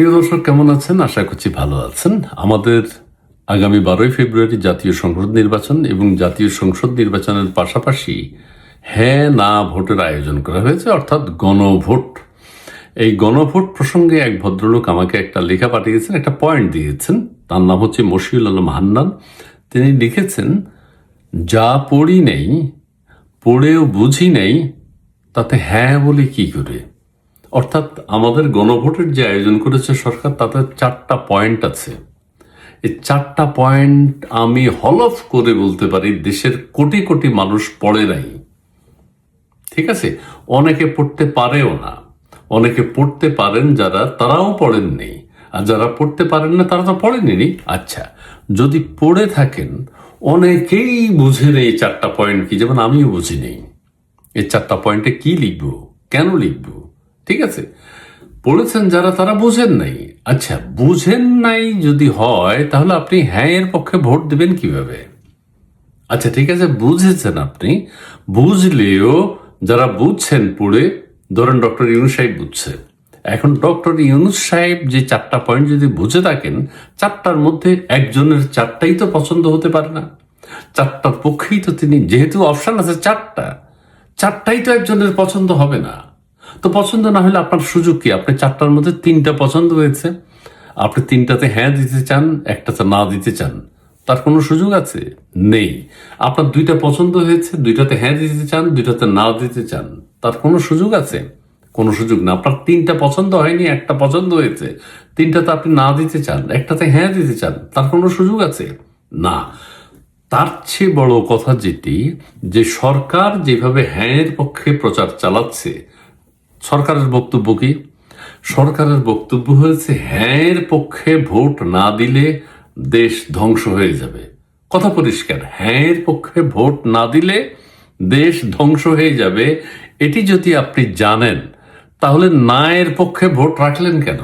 প্রিয় দর্শক, কেমন আছেন? আশা করছি ভালো আছেন। আমাদের আগামী বারোই ফেব্রুয়ারি জাতীয় সংসদ নির্বাচন এবং জাতীয় সংসদ নির্বাচনের পাশাপাশি হ্যাঁ না ভোটের আয়োজন করা হয়েছে, অর্থাৎ গণভোট। এই গণভোট প্রসঙ্গে এক ভদ্রলোক আমাকে একটা লেখা পাঠিয়েছেন, একটা পয়েন্ট দিয়েছেন। তার নাম হচ্ছে মশিউল আলম হান্নান। তিনি লিখেছেন, যা পড়ি নেই, পড়েও বুঝি নেই, তাতে হ্যাঁ বলে কি করে? অর্থাৎ আমাদের গণভোটের যে আয়োজন করেছে সরকার, তাতে চারটা পয়েন্ট আছে। এই চারটা পয়েন্ট আমি হলফ করে বলতে পারি, দেশের কোটি কোটি মানুষ পড়ে নাই। ঠিক আছে? অনেকে পড়তে পারেও না। অনেকে পড়তে পারেন যারা, তারাও পড়েননি আর যারা পড়তে পারেন না, তারা তো পড়েনি আচ্ছা যদি পড়ে থাকেন, অনেকেই বুঝে নেই চারটা পয়েন্ট কি। যেমন আমিও বুঝি নেই। এই চারটা পয়েন্টে কি লিখব? কেন লিখব? ঠিক আছে? পড়েছেন যারা, তারা বুঝেন নাই। আচ্ছা বুঝেন নাই যদি হয়, তাহলে আপনি হ্যাঁ এর পক্ষে ভোট দেবেন কীভাবে? আচ্ছা ঠিক আছে, বুঝেছেন আপনি। বুঝলেও যারা বুঝছেন পড়ে, ধরেন ডক্টর ইউনুস সাহেব বুঝছে। এখন ডক্টর ইউনুস সাহেব যে চারটা পয়েন্ট যদি বুঝে থাকেন, চারটার মধ্যে একজনের চারটাই তো পছন্দ হতে পারে না। চারটার পক্ষেই তো তিনি, যেহেতু অপশন আছে চারটা, চারটাই তো একজনের পছন্দ হবে না। তো পছন্দ না হলে আপনার সুযোগ কি? আপনি চারটার মধ্যে তিনটা পছন্দ হয়েছে। আপনি তিনটাতে হ্যাঁ দিতে চান, একটাতে না দিতে চান। তার কোনো সুযোগ আছে? নেই। আপনার দুইটা পছন্দ হয়েছে, দুইটাতে হ্যাঁ দিতে চান, দুইটাতে না দিতে চান। তার কোনো সুযোগ আছে? কোনো সুযোগ না। আপনার তিনটা পছন্দ হয়নি, একটা পছন্দ হয়েছে। তিনটাতে আপনি না দিতে চান, একটাতে হ্যাঁ দিতে চান। তার কোনো সুযোগ আছে? না। তার চেয়ে বড় কথা যেটি, যে সরকার যেভাবে হ্যাঁয়ের পক্ষে প্রচার চালাচ্ছে সরকারের বক্তব্য কি? সরকারের বক্তব্য হয়েছে, হ্যাঁয়ের পক্ষে ভোট না দিলে দেশ ধ্বংস হয়ে যাবে। কথা পরিষ্কার, হ্যাঁয়ের পক্ষে ভোট না দিলে দেশ ধ্বংস হয়ে যাবে। এটি যদি আপনি জানেন, তাহলে নায়ের পক্ষে ভোট রাখলেন কেন?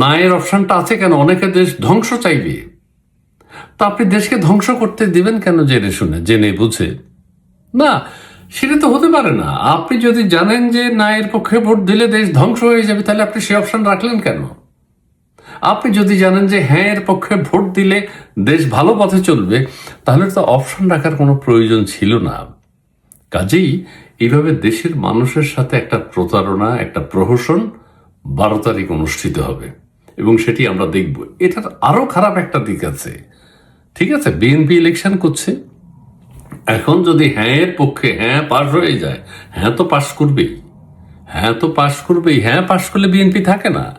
নায়ের অপশনটা আছে কেন? অনেকে দেশ ধ্বংস চাইবে। তা আপনি দেশকে ধ্বংস করতে দিবেন কেন জেনে শুনে, জেনে বুঝে? না সেটা তো হতে পারে না। আপনি যদি জানেন যে নায়ের পক্ষে ভোট দিলে দেশ ধ্বংস হয়ে যাবে, তাহলে আপনি সে অপশন রাখলেন কেন? আপনি যদি জানেন যে হ্যাঁ এর পক্ষে ভোট দিলে দেশ ভালো পথে চলবে, তাহলে তো অপশন রাখার কোনো প্রয়োজন ছিল না। কাজেই এইভাবে দেশের মানুষের সাথে একটা প্রতারণা, একটা প্রহসন বারো তারিখ অনুষ্ঠিত হবে। এবং সেটি আমরা দেখব। এটার আরও খারাপ একটা দিক আছে। ঠিক আছে, বিএনপি ইলেকশন করছে। এখন যদি হ্যাঁ এর পক্ষে হ্যাঁ পাশ হয়ে যায় হ্যাঁ তো পাশ করবেই। হ্যাঁ তো পাশ করবেই হ্যাঁ পাশ করলে বিএনপি থাকে না।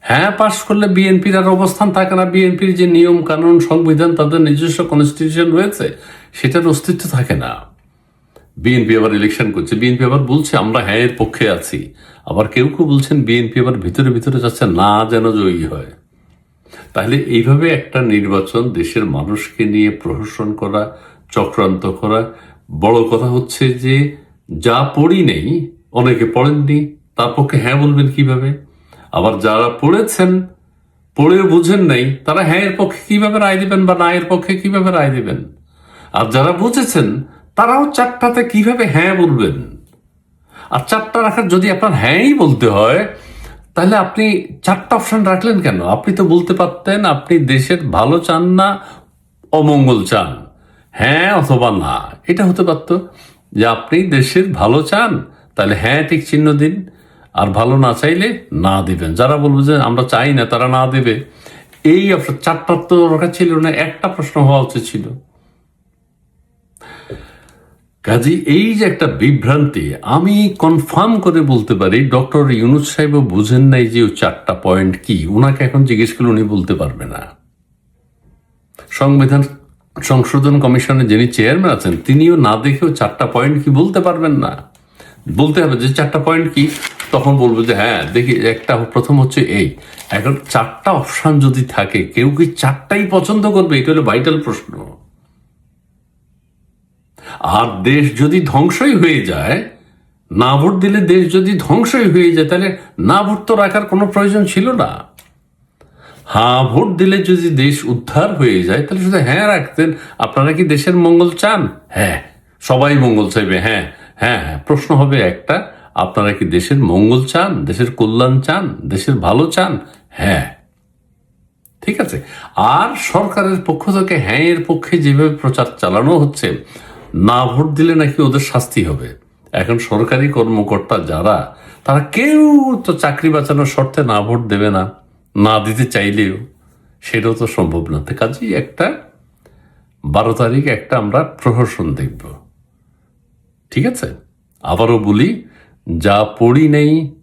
হ্যাঁ পাশ করলে বিএনপির আর অবস্থান থাকে না। বিএনপির যে নিয়ম, কানুন, সংবিধান, তাদের নিজস্ব কনস্টিটিউশন রয়েছে, সেটার অস্তিত্ব থাকে না। বিএনপি আবার ইলেকশন করছে। বিএনপি আবার বলছে, আমরা হ্যাঁ এর পক্ষে আছি। আবার কেউ কেউ বলছেন বিএনপি আবার ভিতরে ভিতরে যাচ্ছে, না, যেন জয়ী হয়। তাহলে এইভাবে একটা নির্বাচন দেশের মানুষকে নিয়ে প্রহসন করা চক্রান্ত করা। বড় কথা হচ্ছে যে, যা পড়ি নেই, অনেকে পড়েননি, তার পক্ষে হ্যাঁ বলবেন কীভাবে? আবার যারা পড়েছেন, পড়েও বুঝেন নাই, তারা হ্যাঁ এর পক্ষে কীভাবে রায় দিবেন বা না এর পক্ষে কীভাবে রায় দিবেন? আর যারা বুঝেছেন, তারাও চারটাতে কীভাবে হ্যাঁ বলবেন? আর চারটা রাখার যদি আপনার হ্যাঁই বলতে হয়, তাহলে আপনি চারটা অপশন রাখলেন কেন? আপনি তো বলতে পারতেন, আপনি দেশের ভালো চান না, অমঙ্গল চান। হ্যাঁ অথবা না। এটা হতে পারত যে আপনি দেশের ভালো চান, তাহলে হ্যাঁ ঠিক চিহ্ন দিন। আর ভালো না চাইলে না দিবেন। যারা বলবে যে আমরা চাই না, তারা না দেবে। এই চারটার তো রাখা ছিল না, একটা প্রশ্ন হওয়া উচিত ছিল। কাজী, এই যে একটা বিভ্রান্তি, আমি কনফার্ম করে বলতে পারি, ডক্টর ইউনুস সাহেবও বুঝেন নাই যে চারটা পয়েন্ট কি। ওনাকে এখন জিজ্ঞেস করলে উনি বলতে পারবে না। সংবিধান সংশোধন কমিশনের যিনি চেয়ারম্যান আছেন, তিনিও না দেখেও চারটা পয়েন্ট কি বলতে পারবেন না? বলতে হবে যে চারটা পয়েন্ট কি? তখন বলব যে হ্যাঁ দেখি, একটা প্রথম হচ্ছে এই। এখন চারটা অপশন যদি থাকে, কেউ কি চারটাই পছন্দ করবে? এটা হলো ভাইটাল প্রশ্ন। আর দেশ যদি ধ্বংসই হয়ে যায়, না ভোট দিলে দেশ যদি ধ্বংসই হয়ে যায়, তাহলে না ভোট তো রাখার কোনো প্রয়োজন ছিল না। হ্যাঁ ভোট দিলে যদি দেশ উদ্ধার হয়ে যায়, তাহলে শুধু হ্যাঁ রাখতেন। আপনারা কি দেশের মঙ্গল চান? হ্যাঁ। সবাই মঙ্গল চাইবে হ্যাঁ। হ্যাঁ হ্যাঁ। প্রশ্ন হবে একটা, আপনারা কি দেশের মঙ্গল চান? দেশের কল্যাণ চান? দেশের ভালো চান? হ্যাঁ। ঠিক আছে? আর সরকারের পক্ষ থেকে হ্যাঁ এর পক্ষে যেভাবে প্রচার চালানো হচ্ছে, না ভোট দিলে নাকি ওদের শাস্তি হবে। এখন সরকারি কর্মকর্তা যারা, তারা কেউ তো চাকরি বাঁচানোর শর্তে না ভোট দেবে না। না দিতে চাইলেও সেটাও তো সম্ভব না। তো কাজেই একটা বারো তারিখ একটা আমরা প্রহসন দেখব। ঠিক আছে? আবারও বলি, যা পড়ি নেই,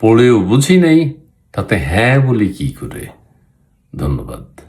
পড়েও বুঝি নেই, তাতে হ্যাঁ বলি কি করে? ধন্যবাদ।